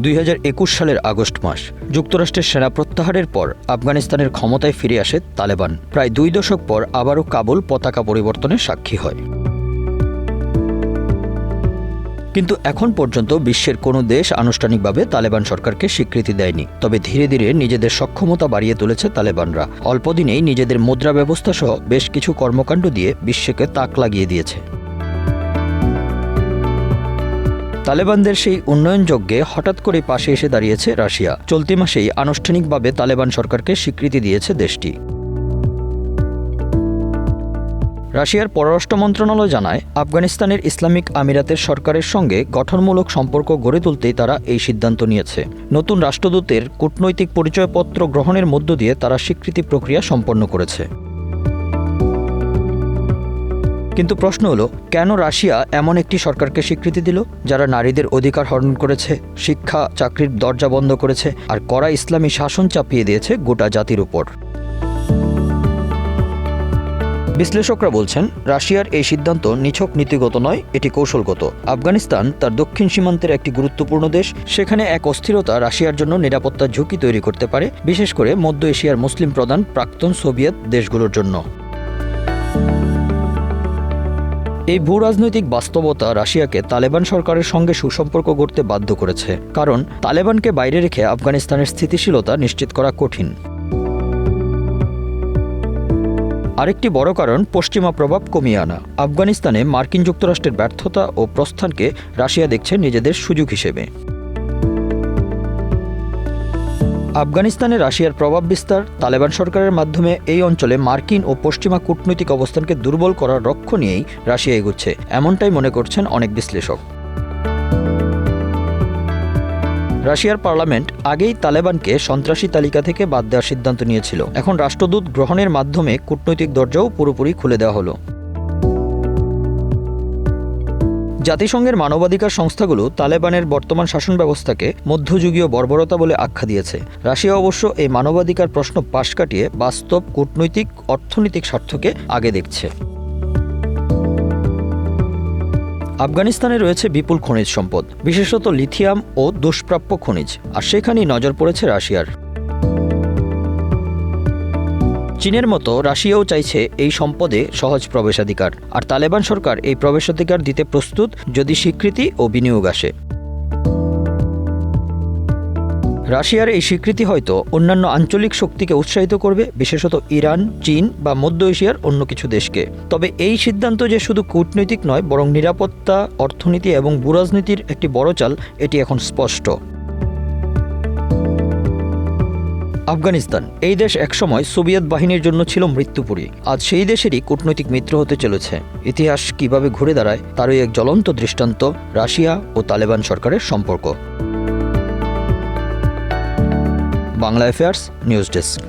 দুই হাজার একুশ সালের আগস্ট মাস। যুক্তরাষ্ট্রের সেনা প্রত্যাহারের পর আফগানিস্তানের ক্ষমতায় ফিরে আসে তালেবান। প্রায় দুই দশক পর আবারও কাবুল পতাকা পরিবর্তনের সাক্ষী হয়। কিন্তু এখন পর্যন্ত বিশ্বের কোনো দেশ আনুষ্ঠানিকভাবে তালেবান সরকারকে স্বীকৃতি দেয়নি। তবে ধীরে ধীরে নিজেদের সক্ষমতা বাড়িয়ে তুলেছে তালেবানরা। অল্পদিনেই নিজেদের মুদ্রা ব্যবস্থা সহ বেশ কিছু কর্মকাণ্ড দিয়ে বিশ্বকে তাক লাগিয়ে দিয়েছে। তালেবানদের সেই উন্নয়ন যজ্ঞে হঠাৎ করে পাশে এসে দাঁড়িয়েছে রাশিয়া। চলতি মাসেই আনুষ্ঠানিকভাবে তালেবান সরকারকে স্বীকৃতি দিয়েছে দেশটি। রাশিয়ার পররাষ্ট্র মন্ত্রণালয় জানায়, আফগানিস্তানের ইসলামিক আমিরাতের সরকারের সঙ্গে গঠনমূলক সম্পর্ক গড়ে তুলতেই তারা এই সিদ্ধান্ত নিয়েছে। নতুন রাষ্ট্রদূতের কূটনৈতিক পরিচয়পত্র গ্রহণের মধ্য দিয়ে তারা স্বীকৃতি প্রক্রিয়া সম্পন্ন করেছে। কিন্তু প্রশ্ন হলো, কেন রাশিয়া এমন একটি সরকারকে স্বীকৃতি দিল, যারা নারীদের অধিকার হরণ করেছে, শিক্ষা, চাকরির দরজা বন্ধ করেছে, আর কড়া ইসলামী শাসন চাপিয়ে দিয়েছে গোটা জাতির উপর? বিশ্লেষকরা বলছেন, রাশিয়ার এই সিদ্ধান্ত নিছক নীতিগত নয়, এটি কৌশলগত। আফগানিস্তান তার দক্ষিণ সীমান্তের একটি গুরুত্বপূর্ণ দেশ, সেখানে এক অস্থিরতা রাশিয়ার জন্য নিরাপত্তার ঝুঁকি তৈরি করতে পারে, বিশেষ করে মধ্য এশিয়ার মুসলিম প্রধান প্রাক্তন সোভিয়েত দেশগুলোর জন্য। এই ভূ রাজনৈতিক বাস্তবতা রাশিয়াকে তালেবান সরকারের সঙ্গে সুসম্পর্ক গড়তে বাধ্য করেছে, কারণ তালেবানকে বাইরে রেখে আফগানিস্তানের স্থিতিশীলতা নিশ্চিত করা কঠিন। আরেকটি বড় কারণ, পশ্চিমা প্রভাব কমিয়ে আনা। আফগানিস্তানে মার্কিন যুক্তরাষ্ট্রের ব্যর্থতা ও প্রস্থানকে রাশিয়া দেখছে নিজেদের সুযোগ হিসেবে। আফগানিস্তানে রাশিয়ার প্রভাব বিস্তার, তালেবান সরকারের মাধ্যমে এই অঞ্চলে মার্কিন ও পশ্চিমা কূটনৈতিক অবস্থানকে দুর্বল করার লক্ষ্য নিয়েই রাশিয়া এগুচ্ছে, এমনটাই মনে করছেন অনেক বিশ্লেষক। রাশিয়ার পার্লামেন্ট আগেই তালেবানকে সন্ত্রাসী তালিকা থেকে বাদ দেওয়ার সিদ্ধান্ত নিয়েছিল। এখন রাষ্ট্রদূত গ্রহণের মাধ্যমে কূটনৈতিক দরজাও পুরোপুরি খুলে দেওয়া হলো। জাতিসংঘের মানবাধিকার সংস্থাগুলো তালেবানের বর্তমান শাসন ব্যবস্থাকে মধ্যযুগীয় বর্বরতা বলে আখ্যা দিয়েছে। রাশিয়া অবশ্য এই মানবাধিকার প্রশ্ন পাশ কাটিয়ে বাস্তব কূটনৈতিক, অর্থনৈতিক স্বার্থকে আগে দেখছে। আফগানিস্তানে রয়েছে বিপুল খনিজ সম্পদ, বিশেষত লিথিয়াম ও দুষ্প্রাপ্য খনিজ, আর সেখানেই নজর পড়েছে রাশিয়ার। চীনের মতো রাশিয়াও চাইছে এই সম্পদে সহজ প্রবেশাধিকার। আর তালেবান সরকার এই প্রবেশাধিকার দিতে প্রস্তুত যদি স্বীকৃতি ও বিনিয়োগ আসে। রাশিয়ার এই স্বীকৃতি হয়তো অন্যান্য আঞ্চলিক শক্তিকে উৎসাহিত করবে, বিশেষত ইরান, চীন বা মধ্য এশিয়ার অন্য কিছু দেশকে। তবে এই সিদ্ধান্ত যে শুধু কূটনৈতিক নয়, বরং নিরাপত্তা, অর্থনীতি এবং ভূরাজনীতির একটি বড় চাল, এটি এখন স্পষ্ট। আফগানিস্তান, এই দেশ একসময় সোভিয়েত বাহিনীর জন্য ছিল মৃত্যুপুরী। আজ সেই দেশেরই কূটনৈতিক মিত্র হতে চলেছে। ইতিহাস কীভাবে ঘুরে দাঁড়ায়, তারই এক জ্বলন্ত দৃষ্টান্ত রাশিয়া ও তালেবান সরকারের সম্পর্ক। Bangla affairs news desk